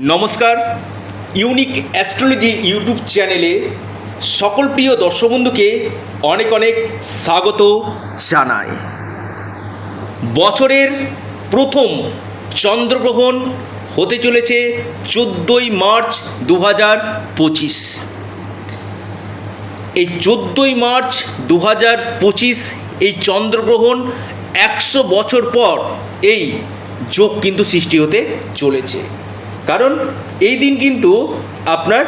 নমস্কার। Unique astrology YouTube চ্যানেলে সকল প্রিয় দর্শক বন্ধুকে অনেক অনেক স্বাগত জানাই। বছরের প্রথম চন্দ্রগ্রহণ হতে চলেছে চোদ্দোই মার্চ দু হাজার পঁচিশ। এই চোদ্দোই মার্চ দু হাজার পঁচিশ এই চন্দ্রগ্রহণ একশো বছর পর এই যোগ কিন্তু সৃষ্টি হতে চলেছে। কারণ এই দিন কিন্তু আপনার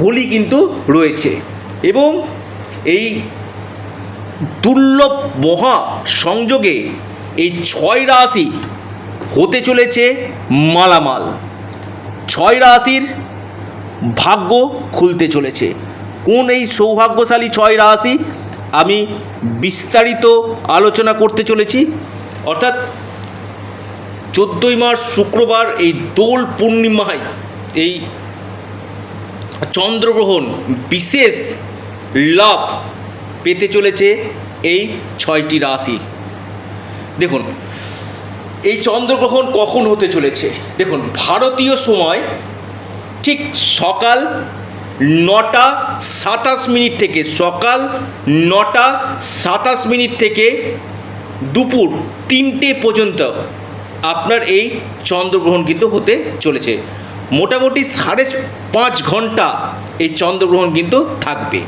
হোলি কিন্তু রয়েছে এবং এই দুর্লভ মহা সংযোগে এই ছয় রাশি হতে চলেছে মালামাল। ছয় রাশির ভাগ্য খুলতে চলেছে। কোন এই সৌভাগ্যশালী ছয় রাশি আমি বিস্তারিত আলোচনা করতে চলেছি? অর্থাৎ চোদ্দোই মার্চ শুক্রবার এই দোল পূর্ণিমায় এই চন্দ্রগ্রহণ বিশেষ লাভ পেতে চলেছে এই ছয়টি রাশি। দেখুন, এই চন্দ্রগ্রহণ কখন হতে চলেছে? দেখুন, ভারতীয় সময় ঠিক সকাল নটা সাতাশ মিনিট থেকে সকাল নটা সাতাশ মিনিট থেকে দুপুর তিনটে পর্যন্ত আপনার এই চন্দ্রগ্রহণ কিন্তু হতে চলেছে। মোটামুটি সাড়ে পাঁচ ঘণ্টা এই চন্দ্রগ্রহণ কিন্তু থাকবে।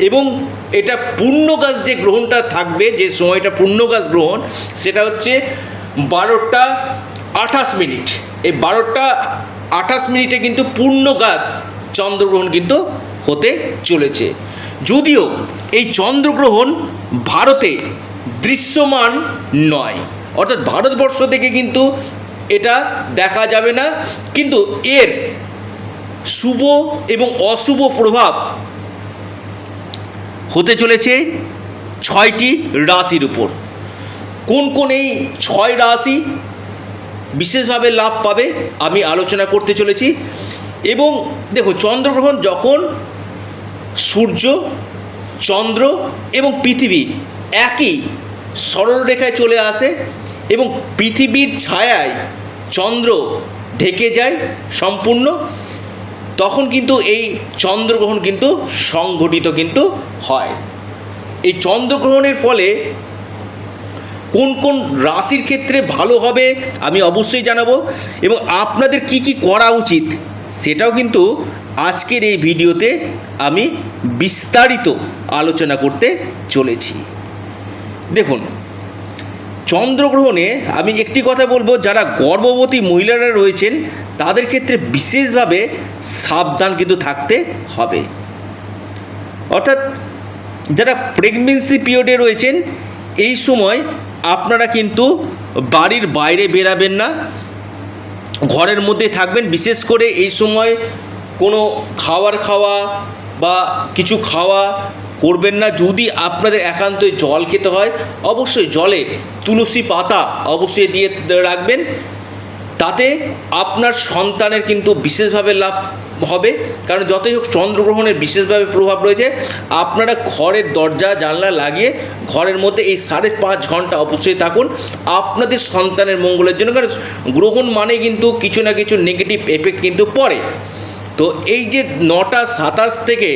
এবং এটা পূর্ণগাছ যে গ্রহণটা থাকবে, যে সময়টা পূর্ণগাছ গ্রহণ, সেটা হচ্ছে বারোটা আঠাশ মিনিট। এই বারোটা আঠাশ মিনিটে কিন্তু পূর্ণগাছ চন্দ্রগ্রহণ কিন্তু হতে চলেছে। যদিও এই চন্দ্রগ্রহণ ভারতে দৃশ্যমান নয়। অর্থাৎ ভারতবর্ষ থেকে কিন্তু এটা দেখা যাবে না। কিন্তু এর শুভ এবং অশুভ প্রভাব হতে চলেছে ছয়টি রাশির উপর। কোন কোন এই ছয় রাশি বিশেষভাবে লাভ পাবে আমি আলোচনা করতে চলেছি। এবং দেখো, চন্দ্রগ্রহণ যখন সূর্য, চন্দ্র এবং পৃথিবী একই সরলরেখায় চলে আসে এবং পৃথিবীর ছায়ায় চন্দ্র ঢেকে যায় সম্পূর্ণ, তখন কিন্তু এই চন্দ্রগ্রহণ কিন্তু সংঘটিত কিন্তু হয়। এই চন্দ্রগ্রহণের ফলে কোন কোন রাশির ক্ষেত্রে ভালো হবে আমি অবশ্যই জানাব এবং আপনাদের কি কি করা উচিত সেটাও কিন্তু আজকের এই ভিডিওতে আমি বিস্তারিত আলোচনা করতে চলেছি। দেখুন চন্দ্রগ্রহণে আমি একটি কথা বলব, যারা গর্ভবতী মহিলারা রয়েছেন, তাদের ক্ষেত্রে বিশেষভাবে সাবধান কিন্তু থাকতে হবে। অর্থাৎ যারা প্রেগনেন্সি পিরিয়ডে রয়েছেন, এই সময় আপনারা কিন্তু বাড়ির বাইরে বেরাবেন না, ঘরের মধ্যে থাকবেন, বিশেষ করে এই সময় কোনো খাবার খাওয়া বা কিছু খাওয়া করবেন না। যদি আপনাদের একান্তই জল খেতে হয়, অবশ্যই জলে তুলসী পাতা অবশ্যই দিয়ে রাখবেন। তাতে আপনার সন্তানের কিন্তু বিশেষভাবে লাভ হবে। কারণ যতই হোক চন্দ্রগ্রহণের বিশেষভাবে প্রভাব রয়েছে, আপনারা ঘরের দরজা, জানলা লাগিয়ে ঘরের মধ্যে এই সাড়ে পাঁচ ঘণ্টা অবশ্যই থাকুন। আপনাদের সন্তানের মঙ্গলের জন্য, কারণ গ্রহণ মানে কিন্তু কিছু না কিছু নেগেটিভ এফেক্ট কিন্তু পড়ে। তো এই যে নটা সাতাশ থেকে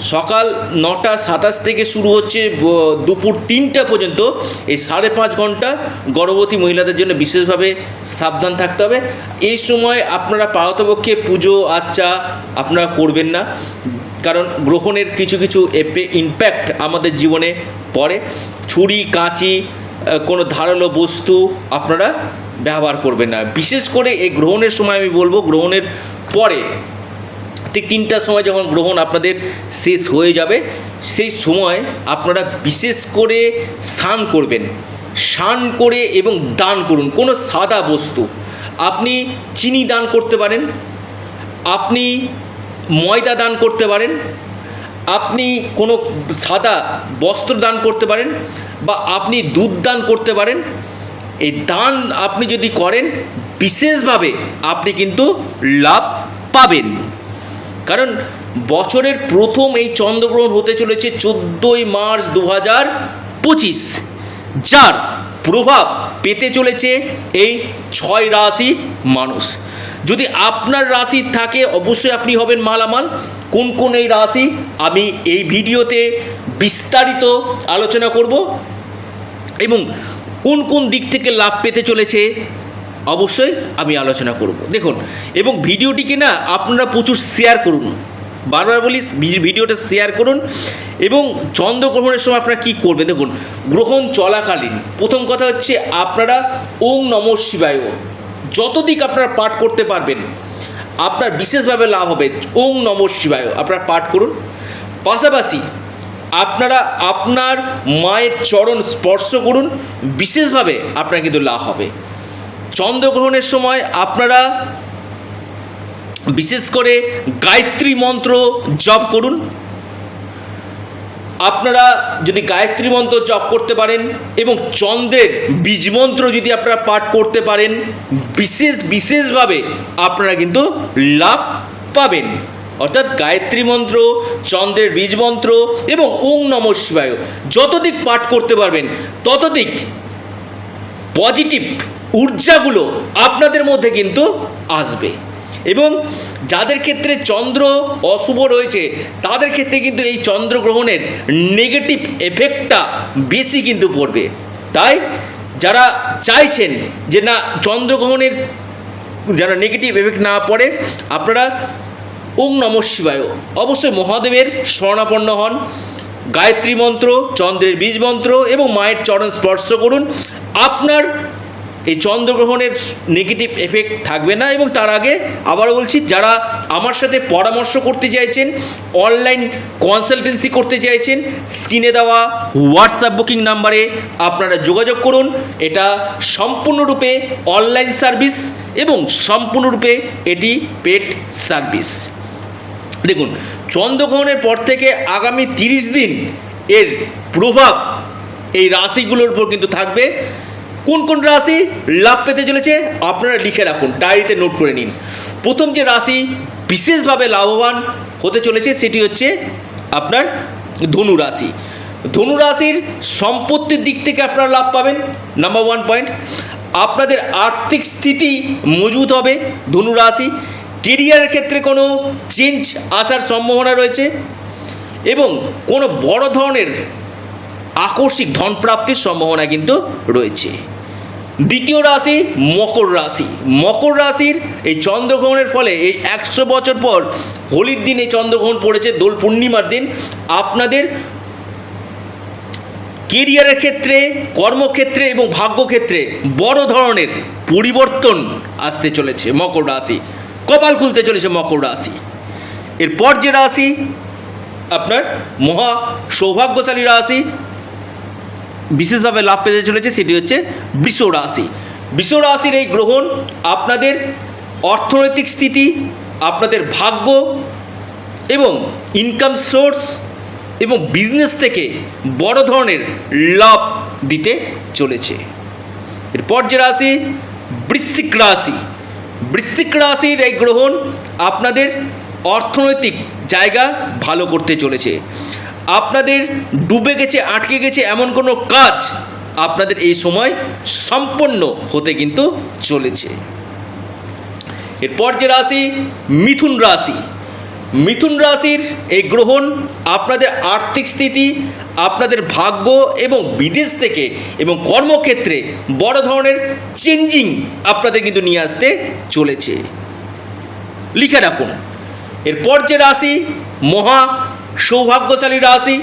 সকাল নটা সাতাশ থেকে শুরু হচ্ছে দুপুর তিনটা পর্যন্ত এই সাড়ে পাঁচ ঘণ্টা গর্ভবতী মহিলাদের জন্য বিশেষভাবে সাবধান থাকতে হবে। এই সময় আপনারা পারতপক্ষে পুজো আচ্চা আপনারা করবেন না। কারণ গ্রহণের কিছু কিছু ইম্প্যাক্ট আমাদের জীবনে পড়ে। ছুরি, কাঁচি কোনো ধারালো বস্তু আপনারা ব্যবহার করবেন না। বিশেষ করে এই গ্রহণের সময় আমি বলব, গ্রহণের পরে ঠিক তিনটার সময় যখন গ্রহণ আপনাদের শেষ হয়ে যাবে, সেই সময় আপনারা বিশেষ করে স্নান করবেন। স্নান করে এবং দান করুন, কোনো সাদা বস্তু। আপনি চিনি দান করতে পারেন, আপনি ময়দা দান করতে পারেন, আপনি কোনো সাদা বস্ত্র দান করতে পারেন বা আপনি দুধ দান করতে পারেন, এই দান আপনি যদি করেন, বিশেষভাবে আপনি কিন্তু লাভ পাবেন। কারণ বছরের প্রথম এই চন্দ্রগ্রহণ হতে চলেছে চোদ্দোই মার্চ দু হাজার পঁচিশ, যার প্রভাব পেতে চলেছে এই ছয় রাশি মানুষ। যদি আপনার রাশি থাকে, অবশ্যই আপনি হবেন মালামাল। কোন কোন এই রাশি আমি এই ভিডিওতে বিস্তারিত আলোচনা করব এবং কোন কোন দিক থেকে লাভ পেতে চলেছে অবশ্যই আমি আলোচনা করব। দেখুন, এবং ভিডিওটিকে না আপনারা প্রচুর শেয়ার করুন। বারবার বলি ভিডিওটা শেয়ার করুন এবং চন্দ্রগ্রহণের সময় আপনারা কী করবেন? দেখুন, গ্রহণ চলাকালীন। প্রথম কথা হচ্ছে আপনারা ওং নম শিবায় যত দিক আপনারা পাঠ করতে পারবেন, আপনার বিশেষভাবে লাভ হবে ওং নম শিবায় আপনারা পাঠ করুন। পাশাপাশি আপনারা আপনার মায়ের চরণ স্পর্শ করুন। বিশেষভাবে আপনার কিন্তু লাভ হবে। চন্দ্রগ্রহণের সময় আপনারা বিশেষ করে গায়ত্রী মন্ত্র জপ করুন। আপনারা যদি গায়ত্রী মন্ত্র জপ করতে পারেন এবং চন্দ্রের বীজ মন্ত্র যদি আপনারা পাঠ করতে পারেন, বিশেষ, বিশেষভাবে আপনারা কিন্তু লাভ পাবেন। অর্থাৎ গায়ত্রী মন্ত্র, চন্দ্রের বীজ মন্ত্র এবং ওং নম শিবায় যতদিক পাঠ করতে পারবেন ততদিক পজিটিভ ঊর্জাগুলো আপনাদের মধ্যে কিন্তু আসবে। এবং যাদের ক্ষেত্রে চন্দ্র অশুভ রয়েছে, তাদের ক্ষেত্রে কিন্তু এই চন্দ্রগ্রহণের নেগেটিভ এফেক্টটা বেশি কিন্তু পড়বে। তাই যারা চাইছেন যে না, চন্দ্রগ্রহণের যারা নেগেটিভ এফেক্ট না পড়ে, আপনারা ওং নম শিবায়। অবশ্যই মহাদেবের স্বর্ণাপন্ন হন। গায়ত্রী মন্ত্র, চন্দ্রের বীজ মন্ত্র এবং মায়ের চরণ স্পর্শ করুন। আপনার এই চন্দ্রগ্রহণের নেগেটিভ এফেক্ট থাকবে না এবং তার আগে আবারও বলছি, যারা আমার সাথে পরামর্শ করতে চাইছেন অনলাইন কনসালটেন্সি করতে চাইছেন, স্ক্রিনে দেওয়া হোয়াটসঅ্যাপ বুকিং নাম্বারে আপনারা যোগাযোগ করুন। এটা সম্পূর্ণরূপে অনলাইন সার্ভিস এবং সম্পূর্ণরূপে এটি পেড সার্ভিস দেখুন, চন্দ্রগ্রহণের পর থেকে আগামী তিরিশ দিন এর প্রভাব এই রাশিগুলোর উপর কিন্তু থাকবে। কোন কোন রাশি লাভ পেতে চলেছে? আপনারা লিখে রাখুন, ডায়েরিতে নোট করে নিন। প্রথম যে রাশি বিশেষভাবে লাভবান হতে চলেছে সেটি হচ্ছে আপনার ধনু রাশি। ধনু রাশির সম্পত্তির দিক থেকে আপনারা লাভ পাবেন নাম্বার ওয়ান পয়েন্ট আপনাদের আর্থিক স্থিতি মজবুত হবে ধনু রাশি। কেরিয়ারের ক্ষেত্রে কোনো চেঞ্জ আসার সম্ভাবনা রয়েছে এবং কোনো বড় ধরনের আকস্মিক ধন প্রাপ্তির সম্ভাবনা কিন্তু রয়েছে। দ্বিতীয় রাশি মকর রাশি। মকর রাশির এই চন্দ্রগ্রহণের ফলে এই একশো বছর পর হোলির দিন এই চন্দ্রগ্রহণ পড়েছে, দোল পূর্ণিমার দিন। আপনাদের কেরিয়ারের ক্ষেত্রে, কর্মক্ষেত্রে এবং ভাগ্যক্ষেত্রে বড় ধরনের পরিবর্তন আসতে চলেছে মকর রাশি। কপাল খুলতে চলেছে মকর রাশি। এরপর যে রাশি, আপনার মহা সৌভাগ্যশালী রাশি বিশেষভাবে লাভ পেতে চলেছে সেটি হচ্ছে বৃষ রাশি। বৃষ রাশির এই গ্রহণ আপনাদের অর্থনৈতিক স্থিতি, আপনাদের ভাগ্য এবং ইনকাম সোর্স এবং বিজনেস থেকে বড় ধরনের লাভ দিতে চলেছে। এরপর যে রাশি, বৃশ্চিক রাশি। বৃশ্চিক রাশির এই গ্রহণ আপনাদের অর্থনৈতিক জায়গা ভালো করতে চলেছে। আপনাদের ডুবে গেছে, আটকে গেছে এমন কোনো কাজ আপনাদের এই সময় সম্পন্ন হতে কিন্তু চলেছে। এরপর যে রাশি, মিথুন রাশি। মিথুন রাশির এই গ্রহণ আপনাদের আর্থিক স্থিতি, আপনাদের ভাগ্য এবং বিদেশ থেকে এবং কর্মক্ষেত্রে বড় ধরনের চেঞ্জিং আপনাদের কিন্তু নিয়ে আসতে চলেছে। লিখে রাখুন। এরপর যে রাশি, মহা সৌভাগ্যশালী রাশি।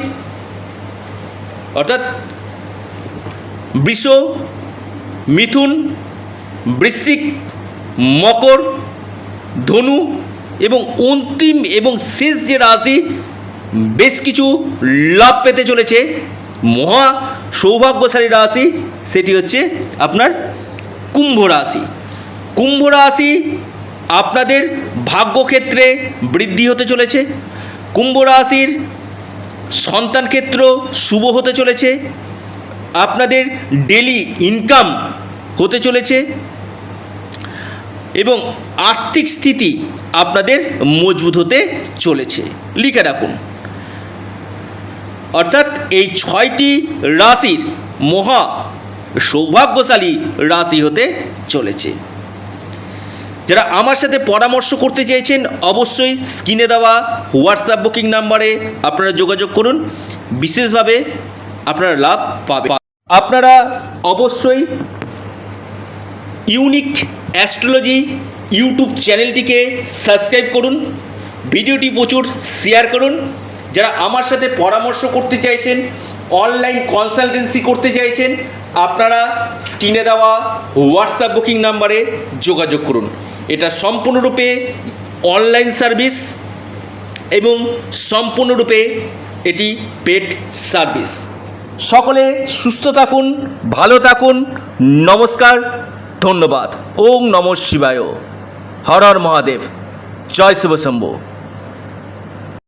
অর্থাৎ বৃষ, মিথুন, বৃশ্চিক, মকর, ধনু এবং অন্তিম এবং শেষ যে রাশি, বেশ কিছু লাভ পেতে চলেছে। মহা সৌভাগ্যশালী রাশি, সেটি হচ্ছে আপনার কুম্ভ রাশি। কুম্ভ রাশি আপনাদের ভাগ্যক্ষেত্রে বৃদ্ধি হতে চলেছে। কুম্ভ রাশির সন্তান ক্ষেত্র শুভ হতে চলেছে। আপনাদের ডেলি ইনকাম হতে চলেছে। এবং আর্থিক স্থিতি আপনাদের মজবুত হতে চলেছে। লিখে রাখুন। অর্থাৎ এই ছয়টি রাশির মহা সৌভাগ্যশালী রাশি হতে চলেছে। যারা আমার সাথে পরামর্শ করতে চাইছেন, অবশ্যই স্ক্রিনে দেওয়া হোয়াটসঅ্যাপ বুকিং নাম্বারে আপনারা যোগাযোগ করুন। বিশেষভাবে আপনারা লাভ পাবেন। আপনারা অবশ্যই ইউনিক অ্যাস্ট্রোলজি ইউটিউব চ্যানেলটিকে সাবস্ক্রাইব করুন। ভিডিওটি প্রচুর শেয়ার করুন। যারা আমার সাথে পরামর্শ করতে চাইছেন, অনলাইন কনসালটেন্সি করতে চাইছেন আপনারা স্ক্রিনে দেওয়া হোয়াটসঅ্যাপ বুকিং নাম্বারে যোগাযোগ করুন। এটা সম্পূর্ণরূপে অনলাইন সার্ভিস এবং সম্পূর্ণরূপে এটি পেট সার্ভিস সকলে সুস্থ থাকুন, ভালো থাকুন, নমস্কার, ধন্যবাদ। ওং নম শিবায়। হর হর মহাদেব। জয় শিবশম্ভু।